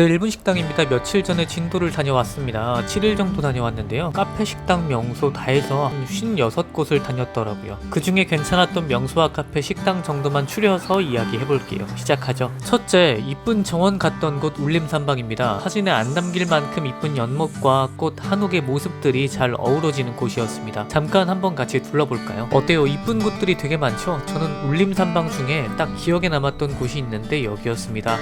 오늘 일본 식당입니다. 며칠 전에 진도를 다녀왔습니다. 7일 정도 다녀왔는데요. 카페, 식당, 명소 다 해서 한 56곳을 다녔더라고요. 그 중에 괜찮았던 명소와 카페, 식당 정도만 추려서 이야기해볼게요. 시작하죠. 첫째, 이쁜 정원 갔던 곳 울림산방입니다. 사진에 안 담길 만큼 이쁜 연못과 꽃 한옥의 모습들이 잘 어우러지는 곳이었습니다. 잠깐 한번 같이 둘러볼까요? 어때요? 이쁜 곳들이 되게 많죠? 저는 울림산방 중에 딱 기억에 남았던 곳이 있는데 여기였습니다.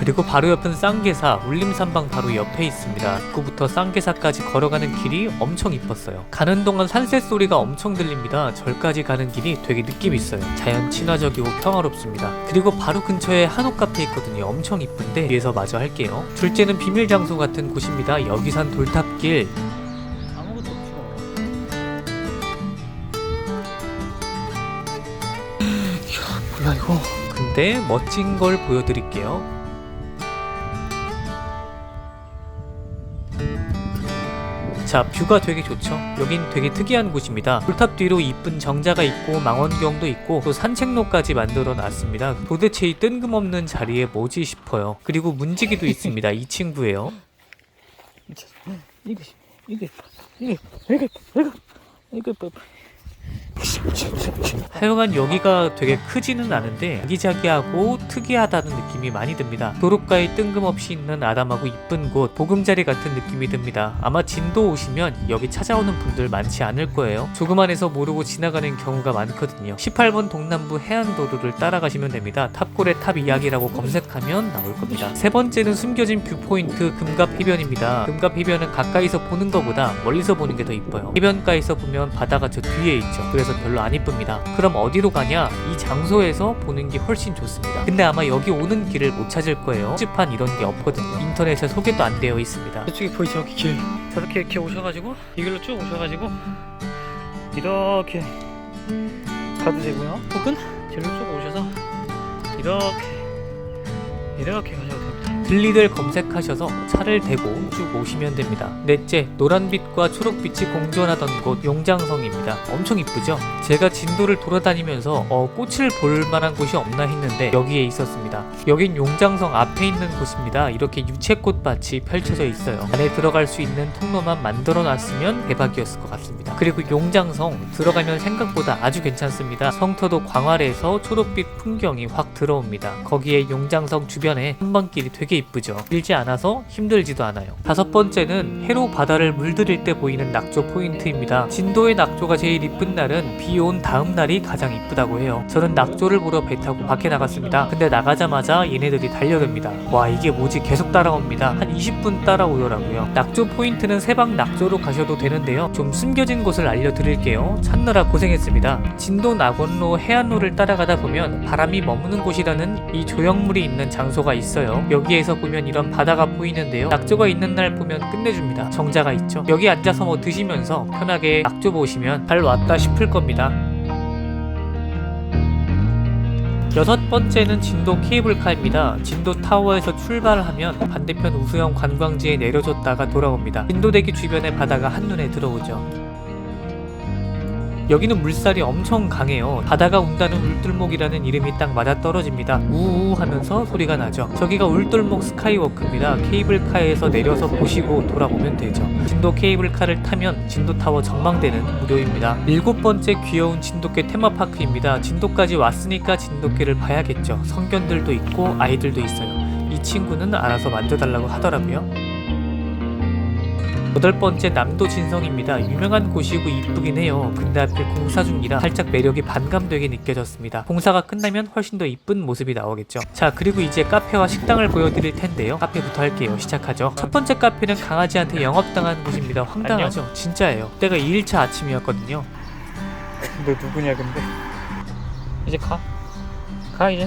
그리고 바로 옆은 쌍계사, 울림산방 바로 옆에 있습니다. 입구부터 쌍계사까지 걸어가는 길이 엄청 이뻤어요. 가는 동안 산새 소리가 엄청 들립니다. 절까지 가는 길이 되게 느낌 있어요. 자연 친화적이고 평화롭습니다. 그리고 바로 근처에 한옥 카페 있거든요. 엄청 이쁜데 뒤에서 마저 할게요. 둘째는 비밀 장소 같은 곳입니다. 여기산 돌탑길. 근데 멋진 걸 보여드릴게요. 자, 뷰가 되게 좋죠? 여긴 되게 특이한 곳입니다. 돌탑 뒤로 이쁜 정자가 있고 망원경도 있고 또 산책로까지 만들어 놨습니다. 도대체 이 뜬금없는 자리에 뭐지 싶어요. 그리고 문지기도 있습니다. 이 친구예요. 이거 이게 이게 이거 이거 뭐 하여간 여기가 되게 크지는 않은데 아기자기하고 특이하다는 느낌이 많이 듭니다. 도로가에 뜬금없이 있는 아담하고 이쁜 곳, 보금자리 같은 느낌이 듭니다. 아마 진도 오시면 여기 찾아오는 분들 많지 않을 거예요. 조그만해서 모르고 지나가는 경우가 많거든요. 18번 동남부 해안도로를 따라가시면 됩니다. 탑골의 탑 이야기라고 검색하면 나올 겁니다. 세 번째는 숨겨진 뷰포인트 금갑 해변입니다. 금갑 해변은 가까이서 보는 것보다 멀리서 보는 게 더 이뻐요. 해변가에서 보면 바다가 저 뒤에 있죠. 그래서 별로 안 이쁩니다. 그럼 어디로 가냐? 이 장소에서 보는 게 훨씬 좋습니다. 근데 아마 여기 오는 길을 못 찾을 거예요. 표지판 이런 게 없거든요. 인터넷에 소개도 안 되어 있습니다. 저쪽에 보이죠 여기 길 저렇게 이렇게 오셔가지고 이 길로 쭉 오셔가지고 이렇게 가도 되고요 혹은 길로 쭉 오셔서 이렇게 이렇게 됩니다 들리들 검색하셔서 차를 대고 쭉 오시면 됩니다. 넷째, 노란빛과 초록빛이 공존하던 곳 용장성입니다. 엄청 이쁘죠? 제가 진도를 돌아다니면서 어, 꽃을 볼 만한 곳이 없나 했는데 여기에 있었습니다. 여긴 용장성 앞에 있는 곳입니다. 이렇게 유채꽃밭이 펼쳐져 있어요. 안에 들어갈 수 있는 통로만 만들어 놨으면 대박이었을 것 같습니다. 그리고 용장성 들어가면 생각보다 아주 괜찮습니다. 성터도 광활해서 초록빛 풍경이 확 들어옵니다. 거기에 용장성 주변에 한방길이 되게 이쁘죠. 길지 않아서 힘들지도 않아요. 다섯 번째는 해로 바다를 물들일 때 보이는 낙조 포인트입니다. 진도의 낙조가 제일 이쁜 날은 비 온 다음 날이 가장 이쁘다고 해요. 저는 낙조를 보러 배 타고 밖에 나갔습니다. 근데 나가자마자 얘네들이 달려듭니다. 와 이게 뭐지 계속 따라옵니다. 한 20분 따라오더라고요. 낙조 포인트는 세방 낙조로 가셔도 되는데요. 좀 숨겨진 곳을 알려드릴게요. 찾느라 고생했습니다. 진도 낙원로 해안로를 따라가다 보면 바람이 머무는 곳이라는 이 조형물이 있는 장소가 있어요. 여기에서 보면 이런 바다가 보이는데요. 낙조가 있는 날 보면 끝내줍니다. 정자가 있죠. 여기 앉아서 뭐 드시면서 편하게 낙조 보시면 잘 왔다 싶을 겁니다. 여섯 번째는 진도 케이블카입니다. 진도 타워에서 출발하면 반대편 우수형 관광지에 내려줬다가 돌아옵니다. 진도대기 주변의 바다가 한눈에 들어오죠. 여기는 물살이 엄청 강해요. 바다가 운다는 울돌목이라는 이름이 딱 맞아 떨어집니다. 우우 하면서 소리가 나죠. 저기가 울돌목 스카이워크입니다. 케이블카에서 내려서 보시고 돌아오면 되죠. 진도 케이블카를 타면 진도타워 전망대는 무료입니다. 일곱 번째 귀여운 진돗개 테마파크입니다. 진도까지 왔으니까 진돗개를 봐야겠죠. 성견들도 있고 아이들도 있어요. 이 친구는 알아서 만져달라고 하더라고요. 여덟 번째 남도 진성입니다. 유명한 곳이고 이쁘긴 해요. 근데 하필 공사 중이라 살짝 매력이 반감되게 느껴졌습니다. 공사가 끝나면 훨씬 더 이쁜 모습이 나오겠죠. 자 그리고 이제 카페와 식당을 보여드릴 텐데요. 카페부터 할게요. 시작하죠. 첫 번째 카페는 강아지한테 영업당한 곳입니다. 황당하죠? 진짜예요. 그때가 2일차 아침이었거든요. 너 누구냐 근데 이제 가 가 이제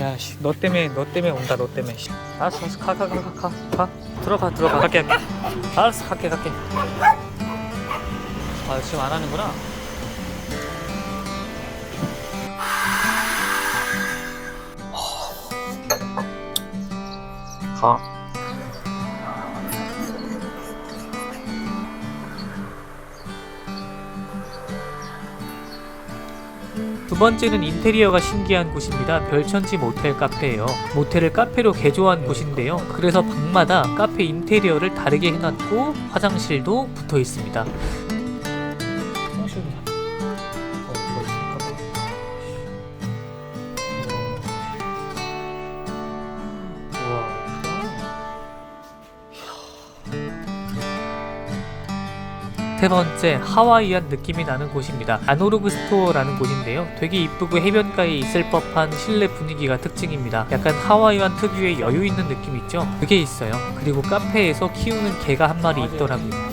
야씨 너 때문에 너 때문에 온다 너 때문에. 씨. 알았어 알았어. 가가가가 가 들어가 들어가. 갈게 갈게. 알았어 갈게 갈게. 아 지금 안 하는구나. 가 두 번째는 인테리어가 신기한 곳입니다. 별천지 모텔 카페예요. 모텔을 카페로 개조한 곳인데요. 그래서 방마다 카페 인테리어를 다르게 해놨고 화장실도 붙어 있습니다. 세 번째 하와이안 느낌이 나는 곳입니다. 아노르그 스토어라는 곳인데요. 되게 이쁘고 해변가에 있을 법한 실내 분위기가 특징입니다. 약간 하와이안 특유의 여유 있는 느낌 있죠? 그게 있어요. 그리고 카페에서 키우는 개가 한 마리 있더라고요.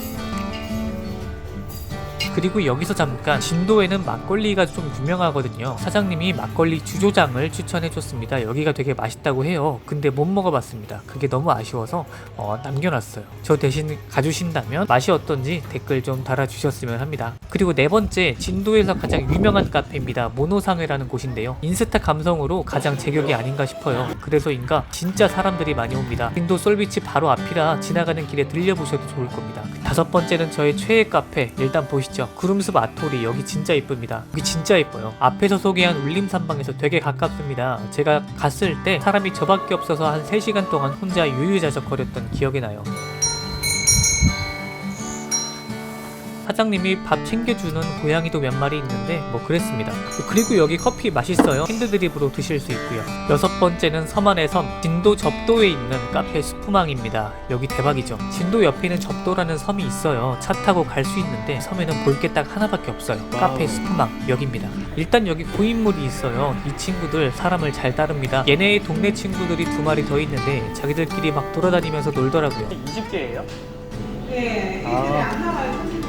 그리고 여기서 잠깐 진도에는 막걸리가 좀 유명하거든요. 사장님이 막걸리 주조장을 추천해줬습니다. 여기가 되게 맛있다고 해요. 근데 못 먹어봤습니다. 그게 너무 아쉬워서 어, 남겨놨어요. 저 대신 가주신다면 맛이 어떤지 댓글 좀 달아주셨으면 합니다. 그리고 네 번째 진도에서 가장 유명한 카페입니다. 모노상회라는 곳인데요. 인스타 감성으로 가장 제격이 아닌가 싶어요. 그래서인가 진짜 사람들이 많이 옵니다. 진도 솔비치 바로 앞이라 지나가는 길에 들려보셔도 좋을 겁니다. 다섯 번째는 저의 최애 카페 일단 보시죠. 구름숲 아토리 여기 진짜 이쁩니다. 여기 진짜 이뻐요. 앞에서 소개한 울림산방에서 되게 가깝습니다. 제가 갔을 때 사람이 저밖에 없어서 한 3시간 동안 혼자 유유자적거렸던 기억이 나요. 사장님이 밥 챙겨주는 고양이도 몇 마리 있는데 뭐 그랬습니다. 그리고 여기 커피 맛있어요. 핸드드립으로 드실 수 있고요. 여섯 번째는 섬안의 섬 진도 접도에 있는 카페 수프망입니다. 여기 대박이죠. 진도 옆에는 접도라는 섬이 있어요. 차 타고 갈 수 있는데 섬에는 볼 게 딱 하나밖에 없어요. 카페 수프망 여기입니다. 일단 여기 고인물이 있어요. 이 친구들 사람을 잘 따릅니다. 얘네의 동네 친구들이 두 마리 더 있는데 자기들끼리 막 돌아다니면서 놀더라고요. 20개예요? 네, 아. 안 나와요.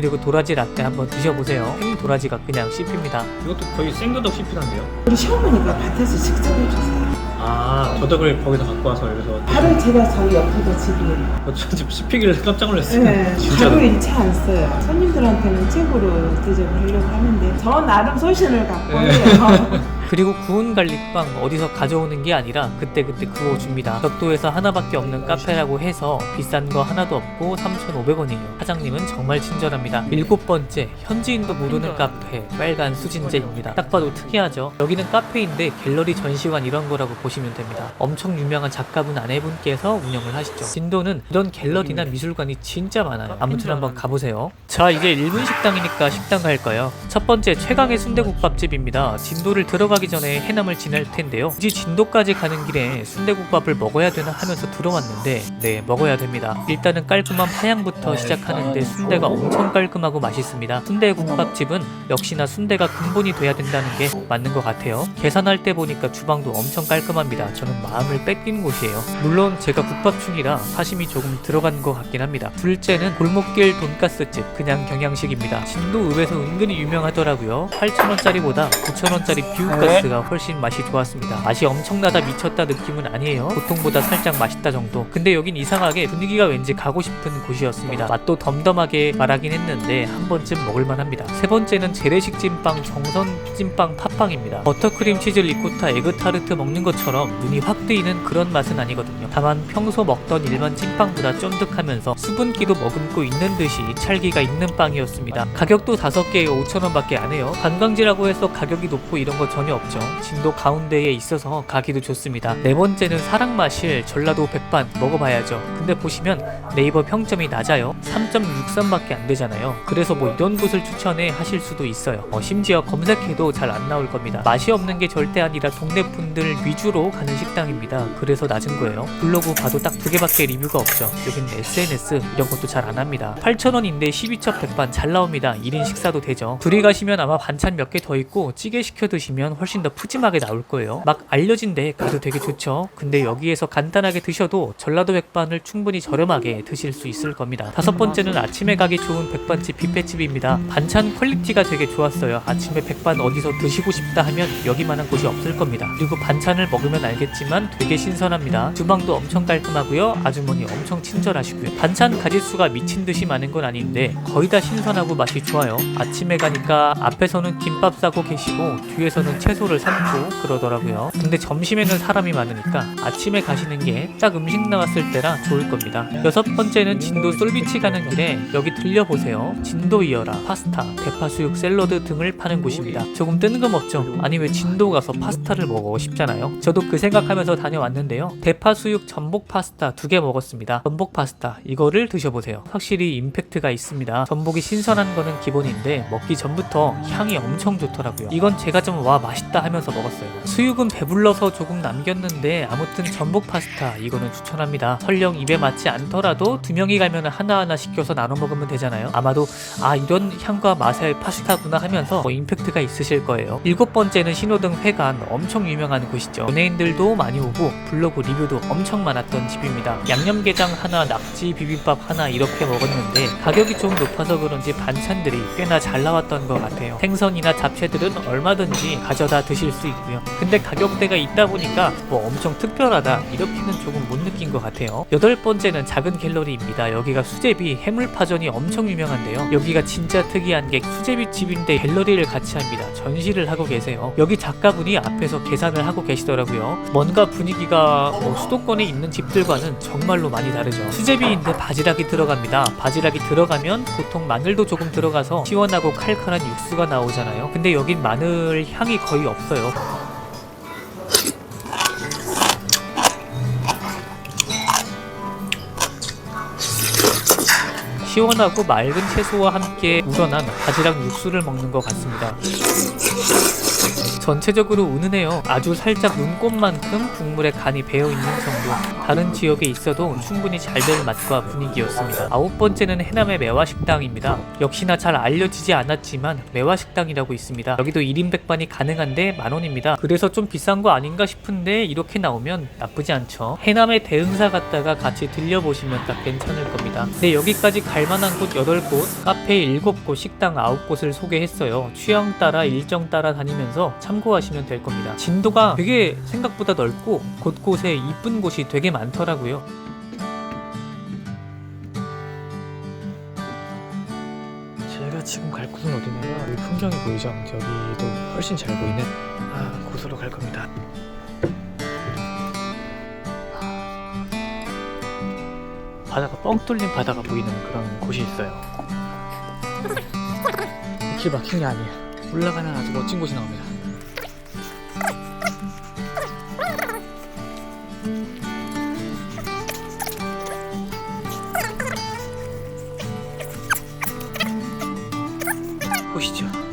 그리고 도라지 라떼 한번 드셔보세요. 생 도라지가 그냥 씹힙니다. 이것도 거의 생도덕 씹히던데요? 우리 시어머니가 밭에서 직접 해주세요. 아, 저덕을 거기서 갖고 와서 여기서 바로 제가 저희 옆에도 집이에요. 어, 저집 씹히길래 깜짝 놀랐어요. 네, 진짜. 바로 1차 안 써요. 손님들한테는 최고로 대접하려고 하는데 저 나름 소신을 갖고 네. 해요. 그리고 구운 갈릭빵 어디서 가져오는 게 아니라 그때그때 구워줍니다. 적도에서 하나밖에 없는 카페라고 해서 비싼 거 하나도 없고 3,500원이에요. 사장님은 정말 친절합니다. 일곱 번째, 현지인도 모르는 카페, 빨간 수진제입니다. 딱 봐도 특이하죠? 여기는 카페인데 갤러리 전시관 이런 거라고 보시면 됩니다. 엄청 유명한 작가분 아내분께서 운영을 하시죠. 진도는 이런 갤러리나 미술관이 진짜 많아요. 아무튼 한번 가보세요. 자, 이제 1분 식당이니까 식당 갈까요? 첫 번째, 최강의 순대국밥집입니다. 진도를 들어가 기 전에 해남을 지날 텐데요. 굳이 진도까지 가는 길에 순대국밥을 먹어야 되나 하면서 들어왔는데, 네, 먹어야 됩니다. 일단은 깔끔한 파양부터 시작하는데 순대가 엄청 깔끔하고 맛있습니다. 순대국밥집은 역시나 순대가 근본이 돼야 된다는 게 맞는 것 같아요. 계산할 때 보니까 주방도 엄청 깔끔합니다. 저는 마음을 뺏긴 곳이에요. 물론 제가 국밥충이라 사심이 조금 들어간 것 같긴 합니다. 둘째는 골목길 돈가스집, 그냥 경양식입니다. 진도읍에서 은근히 유명하더라고요. 8,000원짜리보다 9,000원짜리 비우 가스가 훨씬 맛이 좋았습니다. 맛이 엄청나다 미쳤다 느낌은 아니에요. 보통보다 살짝 맛있다 정도. 근데 여긴 이상하게 분위기가 왠지 가고 싶은 곳이었습니다. 맛도 덤덤하게 말하긴 했는데 한 번쯤 먹을만합니다. 세 번째는 재래식 찐빵 정선 찐빵 팥빵입니다. 버터크림 치즈 리코타 에그타르트 먹는 것처럼 눈이 확 뜨이는 그런 맛은 아니거든요. 다만 평소 먹던 일반 찐빵보다 쫀득하면서 수분기도 머금고 있는 듯이 찰기가 있는 빵이었습니다. 가격도 5개에 5,000원밖에 안 해요. 관광지라고 해서 가격이 높고 이런 거 전혀 없죠. 진도 가운데에 있어서 가기도 좋습니다. 네 번째는 사랑마실 전라도 백반 먹어봐야죠. 근데 보시면 네이버 평점이 낮아요. 3.63밖에 안 되잖아요. 그래서 뭐 이런 곳을 추천해 하실 수도 있어요. 어, 심지어 검색해도 잘 안 나올 겁니다. 맛이 없는 게 절대 아니라 동네 분들 위주로 가는 식당입니다. 그래서 낮은 거예요. 블로그 봐도 딱 두 개밖에 리뷰가 없죠. 여긴 SNS 이런 것도 잘 안 합니다. 8,000원인데 12첩 백반 잘 나옵니다. 1인 식사도 되죠. 둘이 가시면 아마 반찬 몇 개 더 있고 찌개 시켜 드시면 훨씬 더 푸짐하게 나올 거예요. 막 알려진 데 가도 되게 좋죠. 근데 여기에서 간단하게 드셔도 전라도 백반을 충분히 저렴하게 드실 수 있을 겁니다. 다섯 번째는 아침에 가기 좋은 백반집 뷔페집입니다. 반찬 퀄리티가 되게 좋았어요. 아침에 백반 어디서 드시고 싶다 하면 여기만한 곳이 없을 겁니다. 그리고 반찬을 먹으면 알겠지만 되게 신선합니다. 주방도 엄청 깔끔하고요. 아주머니 엄청 친절하시고요. 반찬 가짓수가 미친 듯이 많은 건 아닌데 거의 다 신선하고 맛이 좋아요. 아침에 가니까 앞에서는 김밥 싸고 계시고 뒤에서는 채 소를 삶고 그러더라고요. 근데 점심에는 사람이 많으니까 아침에 가시는 게 딱 음식 나왔을 때라 좋을 것 겁니다. 여섯 번째는 진도 솔비치 가는 길에 여기 들려보세요. 진도 이어라 파스타, 대파 수육 샐러드 등을 파는 곳입니다. 조금 뜬금없죠? 아니 왜 진도 가서 파스타를 먹어 싶잖아요. 저도 그 생각하면서 다녀왔는데요. 대파 수육 전복 파스타 두 개 먹었습니다. 전복 파스타 이거를 드셔보세요. 확실히 임팩트가 있습니다. 전복이 신선한 거는 기본인데 먹기 전부터 향이 엄청 좋더라고요. 이건 제가 좀 와 맛 있다 하면서 먹었어요. 수육은 배불러서 조금 남겼는데 아무튼 전복 파스타 이거는 추천합니다. 설령 입에 맞지 않더라도 두 명이 가면 하나하나 시켜서 나눠 먹으면 되잖아요. 아마도 아 이런 향과 맛의 파스타구나 하면서 뭐 임팩트가 있으실 거예요. 일곱 번째는 신호등 회관 엄청 유명한 곳이죠. 연예인들도 많이 오고 블로그 리뷰도 엄청 많았던 집입니다. 양념게장 하나, 낙지 비빔밥 하나 이렇게 먹었는데 가격이 좀 높아서 그런지 반찬들이 꽤나 잘 나왔던 것 같아요. 생선이나 잡채들은 얼마든지 가져다 드실 수 있고요. 근데 가격대가 있다 보니까 뭐 엄청 특별하다 이렇게는 조금 못 느낀 것 같아요. 여덟 번째는 작은 갤러리입니다. 여기가 수제비 해물파전이 엄청 유명한데요. 여기가 진짜 특이한 게 수제비 집인데 갤러리를 같이 합니다. 전시를 하고 계세요. 여기 작가분이 앞에서 계산을 하고 계시더라고요. 뭔가 분위기가 뭐 수도권에 있는 집들과는 정말로 많이 다르죠. 수제비인데 바지락이 들어갑니다. 바지락이 들어가면 보통 마늘도 조금 들어가서 시원하고 칼칼한 육수가 나오잖아요. 근데 여긴 마늘 향이 거의 없어요. 시원하고 맑은 채소와 함께 우러난 바지락 육수를 먹는 것 같습니다. 전체적으로 은은해요. 아주 살짝 눈꽃만큼 국물에 간이 배어 있는 정도. 다른 지역에 있어도 충분히 잘 될 맛과 분위기였습니다. 아홉 번째는 해남의 매화식당입니다. 역시나 잘 알려지지 않았지만 매화식당이라고 있습니다. 여기도 1인 백반이 가능한데 만원입니다. 그래서 좀 비싼 거 아닌가 싶은데 이렇게 나오면 나쁘지 않죠. 해남의 대흥사 갔다가 같이 들려보시면 딱 괜찮을 겁니다. 네, 여기까지 갈만한 곳 8곳, 카페 7곳, 식당 9곳을 소개했어요. 취향 따라 일정 따라 다니면서 참고하시면 될 겁니다. 진도가 되게 생각보다 넓고 곳곳에 이쁜 곳이 되게 많더라고요. 제가 지금 갈 곳은 어디냐면 여기 풍경이 보이죠? 저기도 훨씬 잘 보이는 아, 곳으로 갈 겁니다. 바다가 뻥 뚫린 바다가 보이는 그런 곳이 있어요. 길 막힌 게 아니에요. 올라가면 아주 멋진 곳이 나옵니다. 보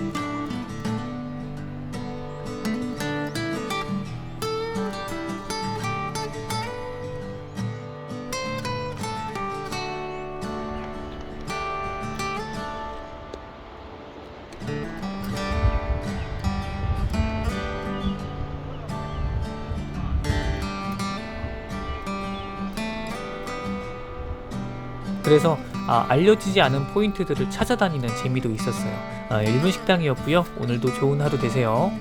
그래서 아, 알려지지 않은 포인트들을 찾아다니는 재미도 있었어요. 아, 1분 식당이었고요. 오늘도 좋은 하루 되세요.